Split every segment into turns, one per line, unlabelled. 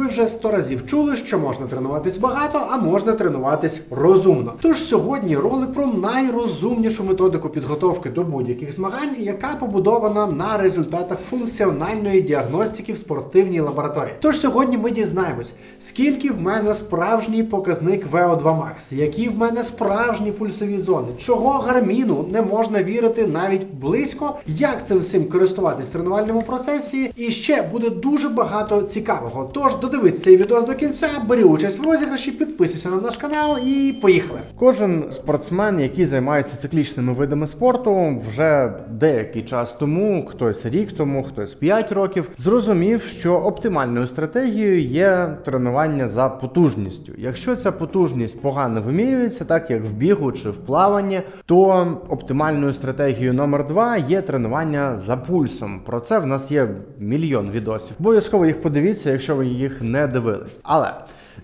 Ви вже сто разів чули, що можна тренуватись багато, а можна тренуватись розумно. Тож сьогодні ролик про найрозумнішу методику підготовки до будь-яких змагань, яка побудована на результатах функціональної діагностики в спортивній лабораторії. Тож сьогодні ми дізнаємось, скільки в мене справжній показник VO2 Max, які в мене справжні пульсові зони, чого гарміну не можна вірити навіть близько, як цим всім користуватись в тренувальному процесі, і ще буде дуже багато цікавого. Тож додивись цей відео до кінця, бери участь в розіграші, підписуйся на наш канал і поїхали.
Кожен спортсмен, який займається циклічними видами спорту, вже деякий час тому, хтось рік тому, хтось 5 років, зрозумів, що оптимальною стратегією є тренування за потужністю. Якщо ця потужність погано вимірюється, так як в бігу чи в плаванні, то оптимальною стратегією номер 2 є тренування за пульсом. Про це в нас є мільйон відосів. Обов'язково їх подивіться, якщо ви їх не дивились. Але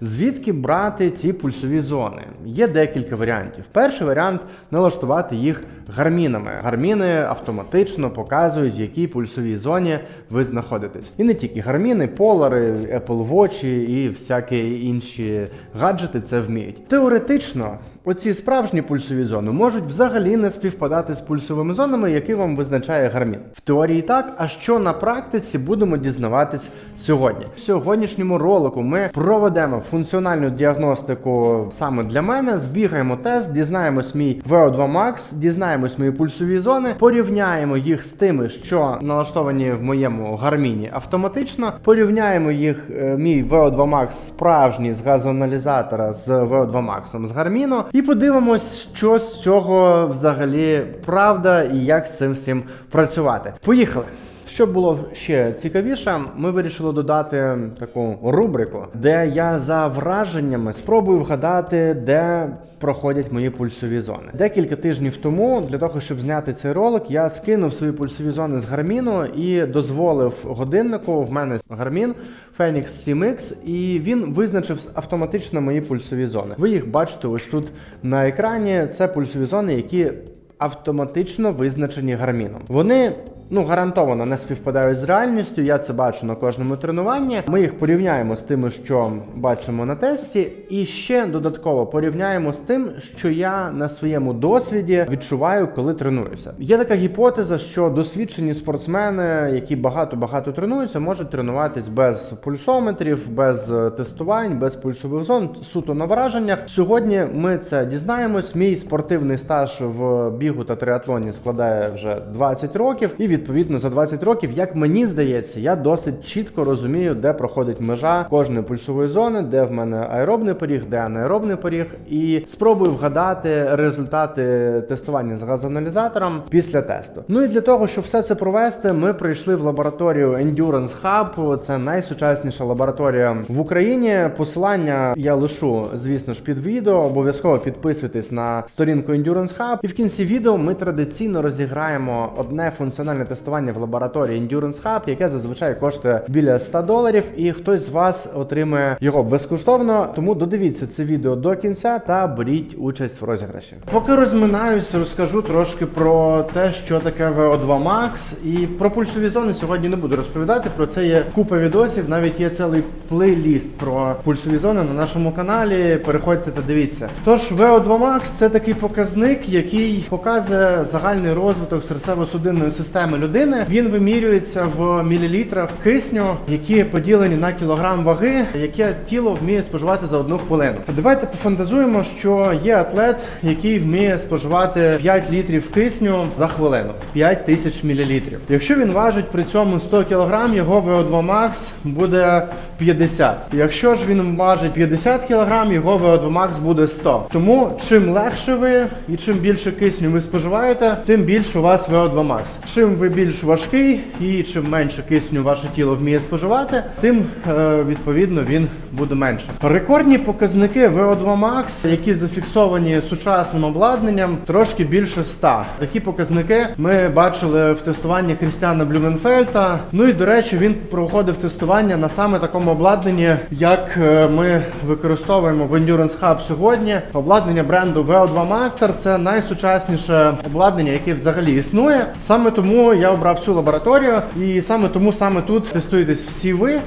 Звідки брати ці пульсові зони? Є декілька варіантів. Перший варіант налаштувати їх гармінами. Гарміни автоматично показують, в якій пульсовій зоні ви знаходитесь. І не тільки гарміни, полари, Apple Watch і всякі інші гаджети це вміють. Теоретично. Оці справжні пульсові зони можуть взагалі не співпадати з пульсовими зонами, які вам визначає гармін. В теорії так, а що на практиці будемо дізнаватись сьогодні. В сьогоднішньому ролику ми проведемо функціональну діагностику саме для мене. Збігаємо тест, дізнаємось мій VO2 Max, дізнаємось мої пульсові зони, порівняємо їх з тими, що налаштовані в моєму гарміні автоматично. Порівняємо їх, е, мій VO2 Max справжній з газоаналізатора з VO2 Max з гарміну. І подивимось, що з цього взагалі правда і як з цим всім працювати. Поїхали! Щоб було ще цікавіше, ми вирішили додати таку рубрику, де я за враженнями спробую вгадати, де проходять мої пульсові зони. Декілька тижнів тому, для того, щоб зняти цей ролик, я скинув свої пульсові зони з гарміну і дозволив годиннику. В мене гармін Phoenix 7X, і він визначив автоматично мої пульсові зони. Ви їх бачите ось тут на екрані. Це пульсові зони, які автоматично визначені гарміном. Вони ну гарантовано не співпадають з реальністю. Я це бачу на кожному тренуванні. Ми їх порівняємо з тими, що бачимо на тесті, і ще додатково порівняємо з тим, що я на своєму досвіді відчуваю, коли тренуюся. Є така гіпотеза, що досвідчені спортсмени, які багато багато тренуються, можуть тренуватись без пульсометрів, без е, тестувань, без пульсових зон, суто на враженнях. Сьогодні ми це дізнаємось. Мій спортивний стаж в бігу та триатлоні складає вже 20 років, і відповідно за 20 років, як мені здається, я досить чітко розумію, де проходить межа кожної пульсової зони, де в мене аеробний поріг, де анаеробний поріг, і спробую вгадати результати тестування з газоаналізатором після тесту. Ну і для того, щоб все це провести, ми прийшли в лабораторію Endurance Hub. Це найсучасніша лабораторія в Україні. Посилання я лишу, звісно ж, під відео. Обов'язково підписуйтесь на сторінку Endurance Hub. І в кінці відео ми традиційно розіграємо одне функціональне тестування в лабораторії Endurance Hub, яке зазвичай коштує біля 100 доларів, і хтось з вас отримає його безкоштовно. Тому додивіться це відео до кінця та беріть участь в розіграші. Поки розминаюсь, розкажу трошки про те, що таке VO2 Max, і про пульсові зони сьогодні не буду розповідати. Про це є купа відосів. Навіть є цілий плейліст про пульсові зони на нашому каналі. Переходьте та дивіться. Тож VO2 Max це такий показник, який показує загальний розвиток серцево-судинної системи людини. Він вимірюється в мілілітрах кисню, які поділені на кілограм ваги, яке тіло вміє споживати за одну хвилину. Давайте пофантазуємо, що є атлет, який вміє споживати 5 літрів кисню за хвилину, 5 тисяч мілілітрів. Якщо він важить при цьому 100 кг, його VO2 Max буде 50. Якщо ж він важить 50 кг, його VO2 Max буде 100. Тому чим легше ви і чим більше кисню ви споживаєте, тим більше у вас VO2 Max. Чим ви більш важкий і чим менше кисню ваше тіло вміє споживати, тим е, відповідно він буде менше. Рекордні показники VO2 Max, які зафіксовані сучасним обладнанням, трошки більше 100. Такі показники ми бачили в тестуванні Крістіана Блюменфельта. Ну і до речі, він проходив тестування на саме такому обладнанні, як е, ми використовуємо в Endurance Hub сьогодні. Обладнання бренду VO2 Master це найсучасніше обладнання, яке взагалі існує. Саме тому я обрав цю лабораторію, і саме тому саме тут тестуєтесь всі ви.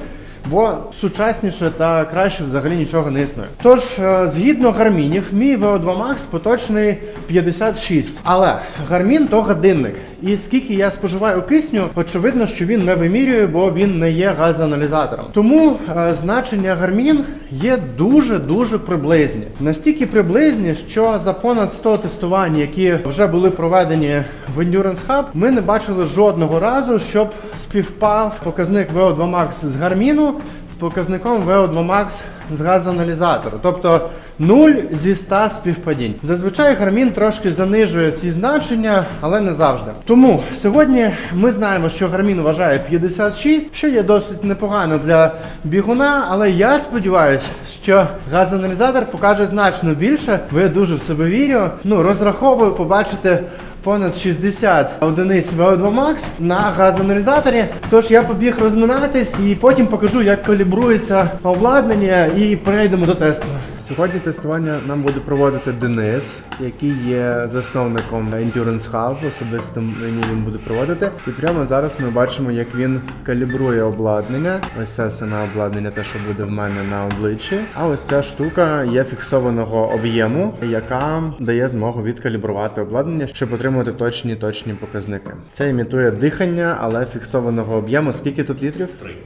бо сучасніше та краще взагалі нічого не існує. Тож, е, згідно гармінів, мій VO2 Max поточний 56. Але гармін то годинник. І скільки я споживаю кисню, очевидно, що він не вимірює, бо він не є газоаналізатором. Тому е, значення гармін є дуже дуже приблизні. Настільки приблизні, що за понад 100 тестувань, які вже були проведені в Endurance Hub, ми не бачили жодного разу, щоб співпав показник VO2 Max з гарміну з показником VO2 Max з газоаналізатору. Тобто 0 зі 100 співпадінь. Зазвичай гармін трошки занижує ці значення, але не завжди. Тому сьогодні ми знаємо, що гармін вважає 56, що є досить непогано для бігуна, але я сподіваюся, що газоаналізатор покаже значно більше, бо я дуже в себе вірю. Ну, розраховую побачити понад 60 одиниць VO2 Max на газоаналізаторі. Тож я побіг розминатись і потім покажу, як калібрується обладнання, і перейдемо до тесту. Сьогодні тестування нам буде проводити Денис, який є засновником Endurance Hub, особисто мені він буде проводити. І прямо зараз ми бачимо, як він калібрує обладнання. Ось це саме обладнання, те, що буде в мене на обличчі. А ось ця штука є фіксованого об'єму, яка дає змогу відкалібрувати обладнання, щоб отримати точні точні показники. Це імітує дихання, але фіксованого об'єму. Скільки тут літрів? Три.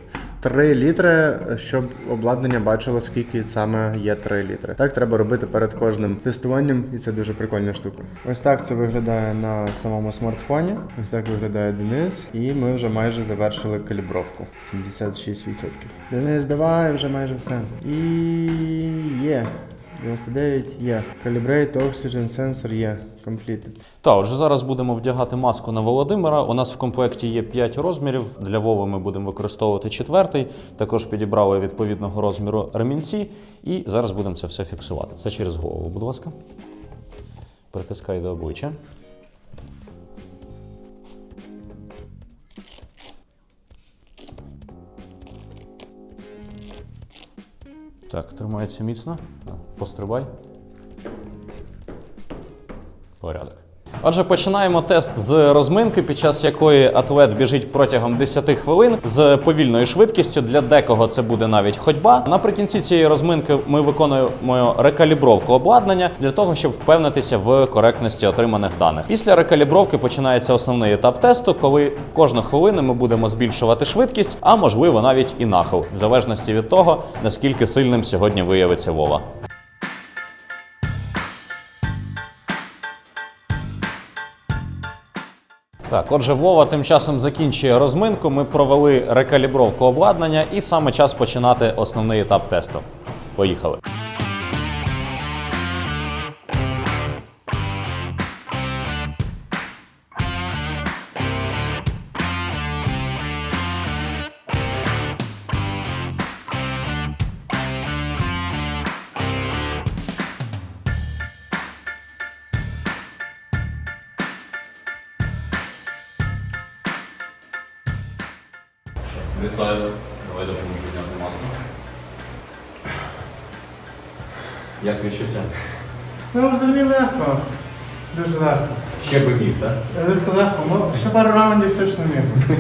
3 літри, щоб обладнання бачило, скільки саме є 3 літри. Так треба робити перед кожним тестуванням, і це дуже прикольна штука. Ось так це виглядає на самому смартфоні. Ось так виглядає Денис. І ми вже майже завершили калібровку. 76%. Денис, давай вже майже все. І є. 99 є. Calibrate Oxygen Sensor є. Completed.
Та, отже, зараз будемо вдягати маску на Володимира. У нас в комплекті є 5 розмірів. Для Вови ми будемо використовувати четвертий. Також підібрали відповідного розміру ремінці. І зараз будемо це все фіксувати. Це через голову, будь ласка. Притискай до обличчя. Так, тримається міцно. Пострибай. Порядок. Отже, починаємо тест з розминки, під час якої атлет біжить протягом 10 хвилин з повільною швидкістю. Для декого це буде навіть ходьба. Наприкінці цієї розминки ми виконуємо рекалібровку обладнання для того, щоб впевнитися в коректності отриманих даних. Після рекалібровки починається основний етап тесту, коли кожну хвилину ми будемо збільшувати швидкість, а можливо навіть і нахил, в залежності від того, наскільки сильним сьогодні виявиться Вова. Так, отже, Вова тим часом закінчує розминку. Ми провели рекалібровку обладнання, і саме час починати основний етап тесту. Поїхали. Вітаю, давай допоможу зняти маску. Як відчуття?
Ну, взагалі легко. Дуже легко.
Ще би міг, так?
Легко, легко. Ну, ще пару раундів точно міг.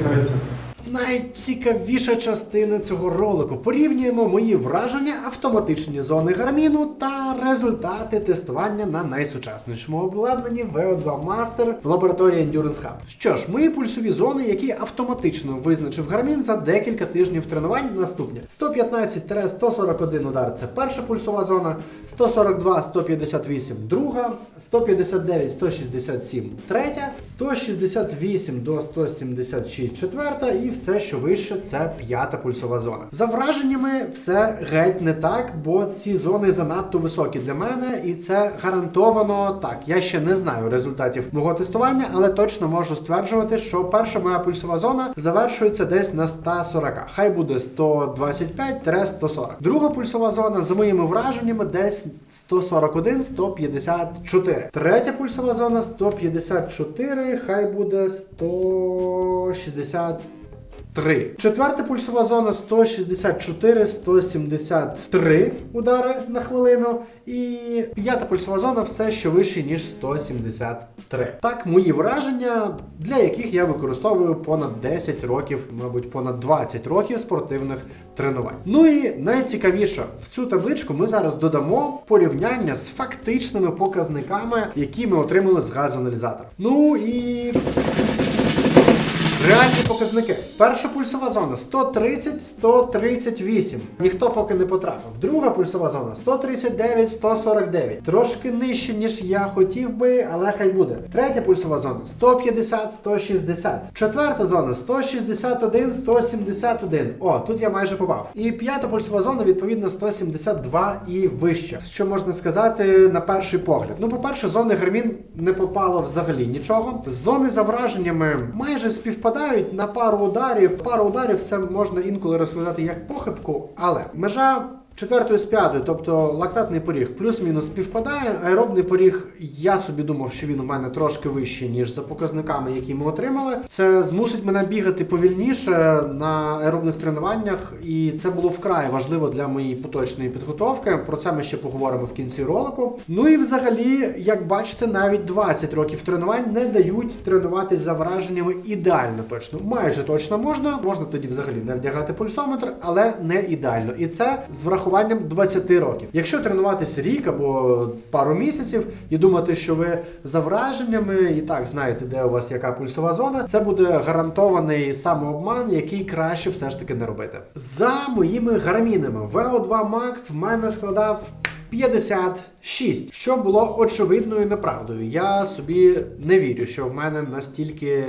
Найцікавіша частина цього ролику. Порівнюємо мої враження, автоматичні зони гарміну та результати тестування на найсучаснішому обладнанні VO2 Master в лабораторії Endurance Hub. Що ж, мої пульсові зони, які автоматично визначив гармін за декілька тижнів тренувань, наступні: 115-141 удар це перша пульсова зона, 142-158 друга, 159-167 третя, 168 до 176 четверта і все, що вище, це п'ята пульсова зона. За враженнями, все геть не так, бо ці зони занадто високі для мене, і це гарантовано так. Я ще не знаю результатів мого тестування, але точно можу стверджувати, що перша моя пульсова зона завершується десь на 140. Хай буде 125-140. Друга пульсова зона за моїми враженнями десь 141-154. Третя пульсова зона 154, хай буде 160. 3. Четверта пульсова зона 164-173 удари на хвилину. І п'ята пульсова зона все ще вище, ніж 173. Так, мої враження, для яких я використовую понад 10 років, мабуть, понад 20 років спортивних тренувань. Ну і найцікавіше, в цю табличку ми зараз додамо порівняння з фактичними показниками, які ми отримали з газоаналізатора. Ну і Реальні показники. Перша пульсова зона 130-138. Ніхто поки не потрапив. Друга пульсова зона 139-149. Трошки нижче, ніж я хотів би, але хай буде. Третя пульсова зона 150-160. Четверта зона 161-171. О, тут я майже попав. І п'ята пульсова зона, відповідно, 172 і вище. Що можна сказати на перший погляд? Ну, по-перше, зони Гармін не попало взагалі нічого. Зони за враженнями майже співпадають на пару ударів. Пару ударів це можна інколи розглядати як похибку, але межа. Четвертою з п'ятою, тобто лактатний поріг, плюс-мінус співпадає. Аеробний поріг, я собі думав, що він у мене трошки вищий, ніж за показниками, які ми отримали. Це змусить мене бігати повільніше на аеробних тренуваннях, і це було вкрай важливо для моєї поточної підготовки. Про це ми ще поговоримо в кінці ролику. Ну і взагалі, як бачите, навіть 20 років тренувань не дають тренуватись за враженнями ідеально точно. Майже точно можна. Можна тоді взагалі не вдягати пульсометр, але не ідеально. І це з врахуванням 20 років. Якщо тренуватись рік або пару місяців і думати, що ви за враженнями і так знаєте, де у вас яка пульсова зона, це буде гарантований самообман, який краще все ж таки не робити. За моїми гармінами VO2 Max в мене складав 56, що було очевидною неправдою. Я собі не вірю, що в мене настільки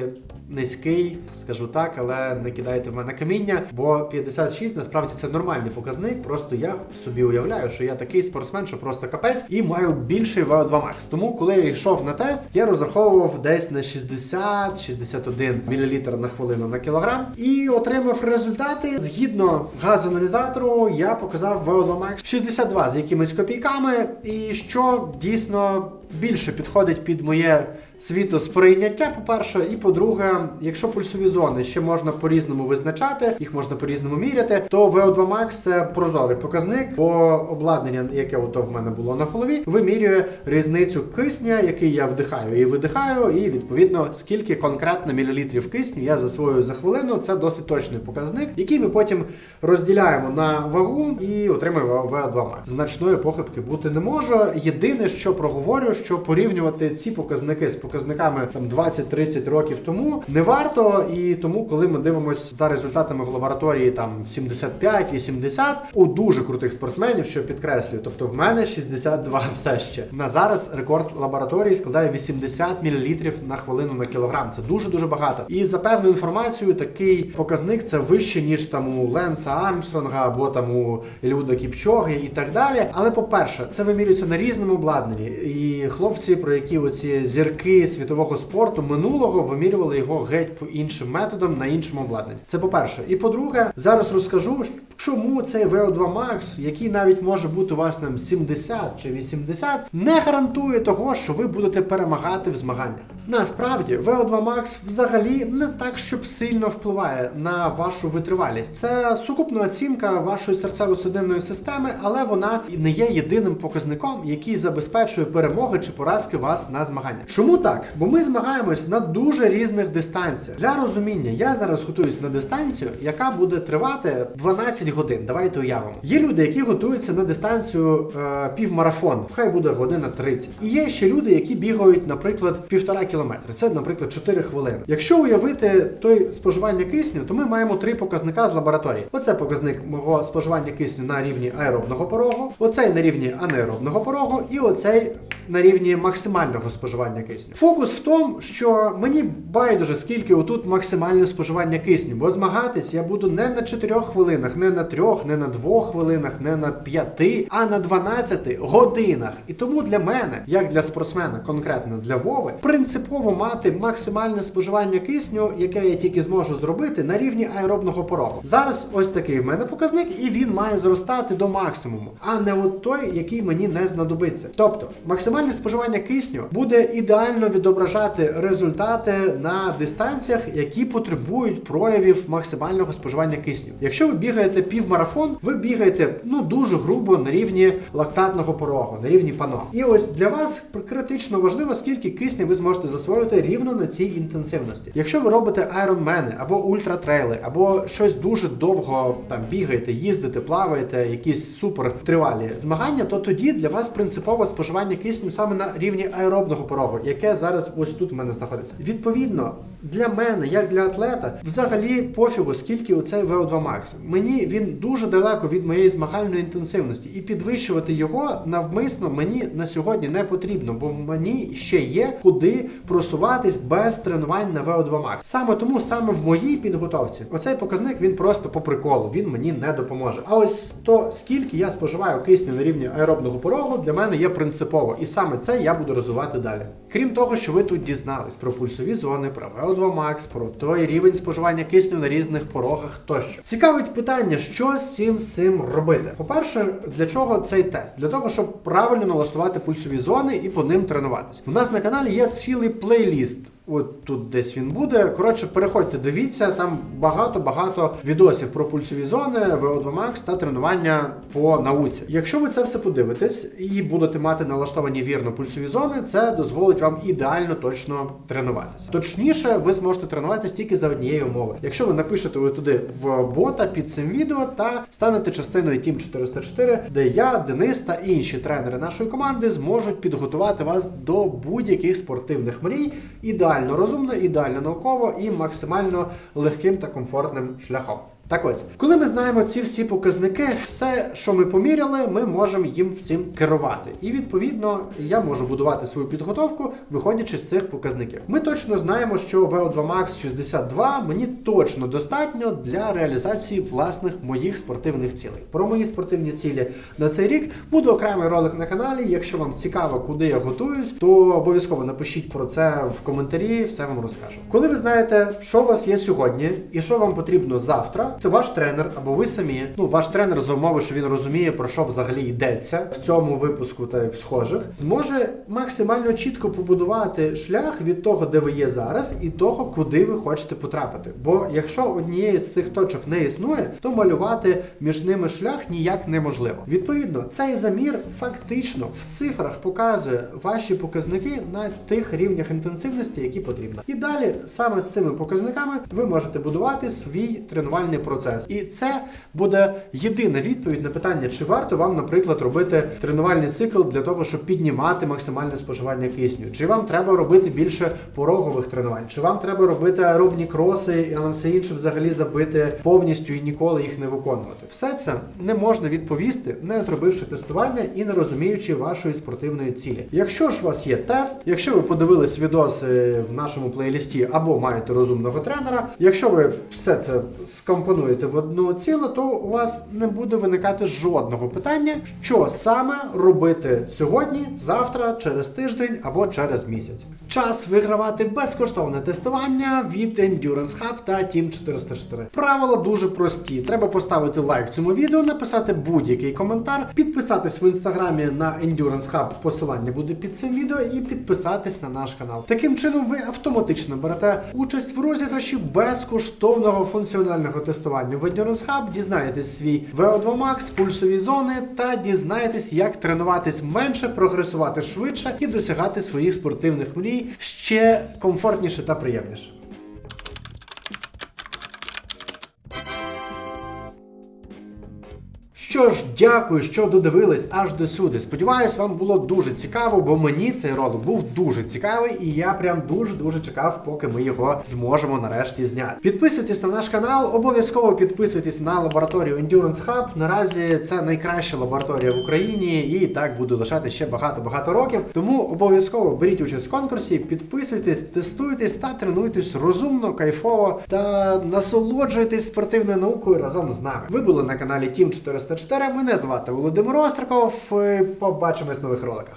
низький, скажу так, але не кидайте в мене каміння, бо 56 насправді це нормальний показник. Просто я собі уявляю, що я такий спортсмен, що просто капець, і маю більший VO2 Max. Тому, коли я йшов на тест, я розраховував десь на 60-61 мл на хвилину на кілограм і отримав результати. Згідно газоаналізатору, я показав VO2 Max 62 з якимись копійками, і що дійсно більше підходить під моє світосприйняття, по-перше, і по-друге, якщо пульсові зони ще можна по-різному визначати, їх можна по-різному міряти, то VO2 Max це прозорий показник, бо обладнання, яке ото в мене було на голові, вимірює різницю кисня, який я вдихаю і видихаю, і відповідно скільки конкретно мілілітрів кисню я засвоюю за хвилину. Це досить точний показник, який ми потім розділяємо на вагу і отримуємо VO2 Max. Значної похибки бути не може. Єдине, що проговорю, що порівнювати ці показники з показниками там 20-30 років тому не варто. І тому, коли ми дивимося за результатами в лабораторії там 75-80 у дуже крутих спортсменів, що підкреслюю, тобто в мене 62 все ще на зараз рекорд лабораторії складає 80 мл на хвилину на кілограм. Це дуже дуже багато. І за певною інформацією, такий показник це вище ніж там у Ленса Армстронга або там у Елюда Кіпчоги і так далі. Але по-перше, це вимірюється на різному обладнанні. І хлопці, про які оці зірки світового спорту минулого вимірювали його геть по іншим методам на іншому обладнанні. Це по-перше. І по-друге, зараз розкажу, чому цей VO2 Max, який навіть може бути у вас нам 70 чи 80, не гарантує того, що ви будете перемагати в змаганнях. Насправді, VO2 Max взагалі не так, щоб сильно впливає на вашу витривалість. Це сукупна оцінка вашої серцево-судинної системи, але вона не є єдиним показником, який забезпечує перемоги чи поразки вас на змаганнях. Чому так? Бо ми змагаємось на дуже різних дистанціях. Для розуміння, я зараз готуюсь на дистанцію, яка буде тривати 12 годин. Давайте уявимо. Є люди, які готуються на дистанцію е, півмарафон, хай буде година 30. І є ще люди, які бігають, наприклад, півтора кілометри. Це, наприклад, 4 хвилини. Якщо уявити той споживання кисню, то ми маємо три показника з лабораторії. Оце показник мого споживання кисню на рівні аеробного порогу, оцей на рівні анаеробного порогу, і оцей на рівні максимального споживання кисню. Фокус в тому, що мені байдуже скільки отут максимальне споживання кисню, бо змагатись я буду не на 4 хвилинах, не на 3, не на 2 хвилинах, не на 5, а на 12 годинах. І тому для мене, як для спортсмена, конкретно для Вови, принцип принципово мати максимальне споживання кисню, яке я тільки зможу зробити на рівні аеробного порогу. Зараз ось такий в мене показник, і він має зростати до максимуму, а не от той, який мені не знадобиться. Тобто, максимальне споживання кисню буде ідеально відображати результати на дистанціях, які потребують проявів максимального споживання кисню. Якщо ви бігаєте півмарафон, ви бігаєте ну дуже грубо на рівні лактатного порогу, на рівні пано. І ось для вас критично важливо, скільки кисню ви зможете засвоїти рівно на цій інтенсивності. Якщо ви робите айронмени або ультратрейли, або щось дуже довго там бігаєте, їздите, плаваєте, якісь супер тривалі змагання, то тоді для вас принципово споживання кисню саме на рівні аеробного порогу, яке зараз ось тут в мене знаходиться. Відповідно, для мене, як для атлета, взагалі пофігу, скільки оцей VO2 Max. Мені він дуже далеко від моєї змагальної інтенсивності, і підвищувати його навмисно мені на сьогодні не потрібно, бо мені ще є куди просуватись без тренувань на VO2 Max. Саме тому, саме в моїй підготовці, оцей показник він просто по приколу, він мені не допоможе. А ось то скільки я споживаю кисню на рівні аеробного порогу, для мене є принципово, і саме це я буду розвивати далі. Крім того, що ви тут дізнались про пульсові зони, про VO2 Max, про той рівень споживання кисню на різних порогах тощо. Цікавить питання, що з цим всім робити. По-перше, для чого цей тест? Для того, щоб правильно налаштувати пульсові зони і по ним тренуватись. У нас на каналі є цілий плейліст. От тут десь він буде. Коротше, переходьте, дивіться, там багато-багато відосів про пульсові зони, VO2 Max та тренування по науці. Якщо ви це все подивитесь і будете мати налаштовані вірно пульсові зони, це дозволить вам ідеально точно тренуватися. Точніше, ви зможете тренуватись тільки за однієї умови. Якщо ви напишете ви туди в бота під цим відео та станете частиною Team 404, де я, Денис та інші тренери нашої команди зможуть підготувати вас до будь-яких спортивних мрій ідеально розумно, ідеально науково і максимально легким та комфортним шляхом. Так ось, коли ми знаємо ці всі показники, все, що ми поміряли, ми можемо їм всім керувати. І відповідно я можу будувати свою підготовку, виходячи з цих показників. Ми точно знаємо, що VO2 Max 62 мені точно достатньо для реалізації власних моїх спортивних цілей. Про мої спортивні цілі на цей рік буде окремий ролик на каналі. Якщо вам цікаво, куди я готуюсь, то обов'язково напишіть про це в коментарі, все вам розкажу. Коли ви знаєте, що у вас є сьогодні і що вам потрібно завтра, це ваш тренер або ви самі. Ну, ваш тренер за умови, що він розуміє, про що взагалі йдеться в цьому випуску та в схожих, зможе максимально чітко побудувати шлях від того, де ви є зараз, і того, куди ви хочете потрапити. Бо якщо однієї з цих точок не існує, то малювати між ними шлях ніяк неможливо. Відповідно, цей замір фактично в цифрах показує ваші показники на тих рівнях інтенсивності, які потрібно. І далі саме з цими показниками ви можете будувати свій тренувальний процес. І це буде єдина відповідь на питання, чи варто вам, наприклад, робити тренувальний цикл для того, щоб піднімати максимальне споживання кисню, чи вам треба робити більше порогових тренувань, чи вам треба робити аеробні кроси, а на все інше взагалі забити повністю і ніколи їх не виконувати. Все це не можна відповісти, не зробивши тестування і не розуміючи вашої спортивної цілі. Якщо ж у вас є тест, якщо ви подивились відоси в нашому плейлісті або маєте розумного тренера, якщо ви все це скомпонуєте в одну цілу, то у вас не буде виникати жодного питання, що саме робити сьогодні, завтра, через тиждень або через місяць. Час вигравати безкоштовне тестування від Endurance Hub та Team 404. Правила дуже прості. Треба поставити лайк цьому відео, написати будь-який коментар, підписатись в інстаграмі на Endurance Hub, посилання буде під цим відео, і підписатись на наш канал. Таким чином, ви автоматично берете участь в розіграші безкоштовного функціонального тестування в Endurance дізнаєтесь свій VO2 Max, пульсові зони та дізнаєтесь, як тренуватись менше, прогресувати швидше і досягати своїх спортивних мрій ще комфортніше та приємніше. Що ж, дякую, що додивились аж до сюди. Сподіваюсь, вам було дуже цікаво, бо мені цей ролик був дуже цікавий, і я прям дуже-дуже чекав, поки ми його зможемо нарешті зняти. Підписуйтесь на наш канал, обов'язково підписуйтесь на лабораторію Endurance Hub. Наразі це найкраща лабораторія в Україні, і так буде лишати ще багато-багато років. Тому обов'язково беріть участь в конкурсі, підписуйтесь, тестуйтесь та тренуйтесь розумно, кайфово та насолоджуйтесь спортивною наукою разом з нами. Ви були на каналі Team 404. Мене звати Володимир Остриков. Побачимось в нових роликах.